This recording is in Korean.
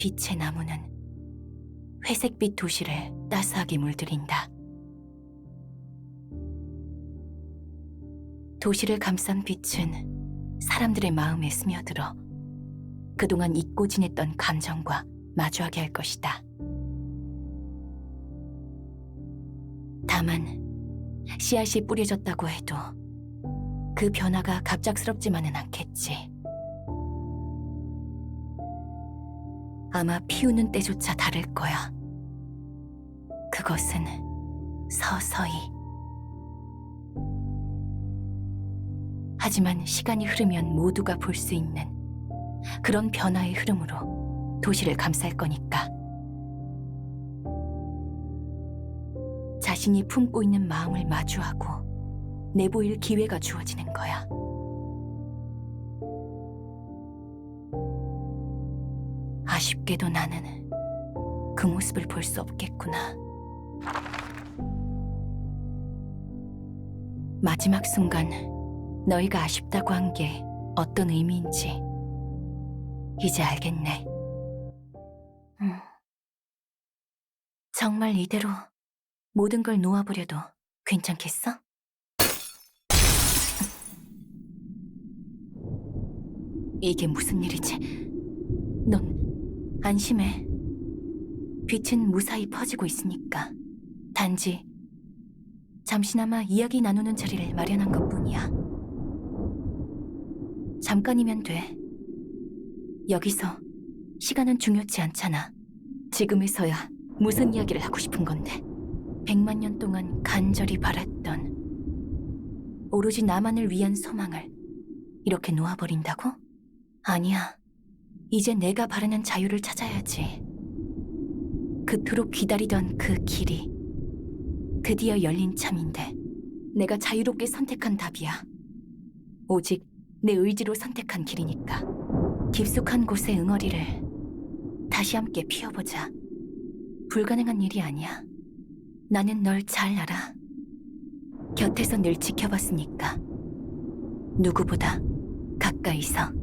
빛의 나무는 회색빛 도시를 따스하게 물들인다. 도시를 감싼 빛은 사람들의 마음에 스며들어 그동안 잊고 지냈던 감정과 마주하게 할 것이다. 다만 씨앗이 뿌려졌다고 해도 그 변화가 갑작스럽지만은 않겠지. 아마 피우는 때조차 다를 거야. 그것은 서서히. 하지만 시간이 흐르면 모두가 볼 수 있는 그런 변화의 흐름으로 도시를 감쌀 거니까. 자신이 품고 있는 마음을 마주하고 내보일 기회가 주어지는 거야. 아쉽게도 나는 그 모습을 볼 수 없겠구나. 마지막 순간 너희가 아쉽다고 한 게 어떤 의미인지 이제 알겠네. 음. 정말 이대로 모든 걸 놓아버려도 괜찮겠어? 이게 무슨 일이지? 넌 안심해. 빛은 무사히 퍼지고 있으니까. 단지 잠시나마 이야기 나누는 자리를 마련한 것 뿐이야. 잠깐이면 돼. 여기서 시간은 중요치 않잖아. 지금에서야 무슨 이야기를 하고 싶은 건데. 백만 년 동안 간절히 바랐던 오로지 나만을 위한 소망을 이렇게 놓아버린다고? 아니야. 이제 내가 바라는 자유를 찾아야지. 그토록 기다리던 그 길이 드디어 열린 참인데 내가 자유롭게 선택한 답이야. 오직 내 의지로 선택한 길이니까. 깊숙한 곳의 응어리를 다시 함께 피워보자. 불가능한 일이 아니야. 나는 널 잘 알아. 곁에서 늘 지켜봤으니까. 누구보다 가까이서.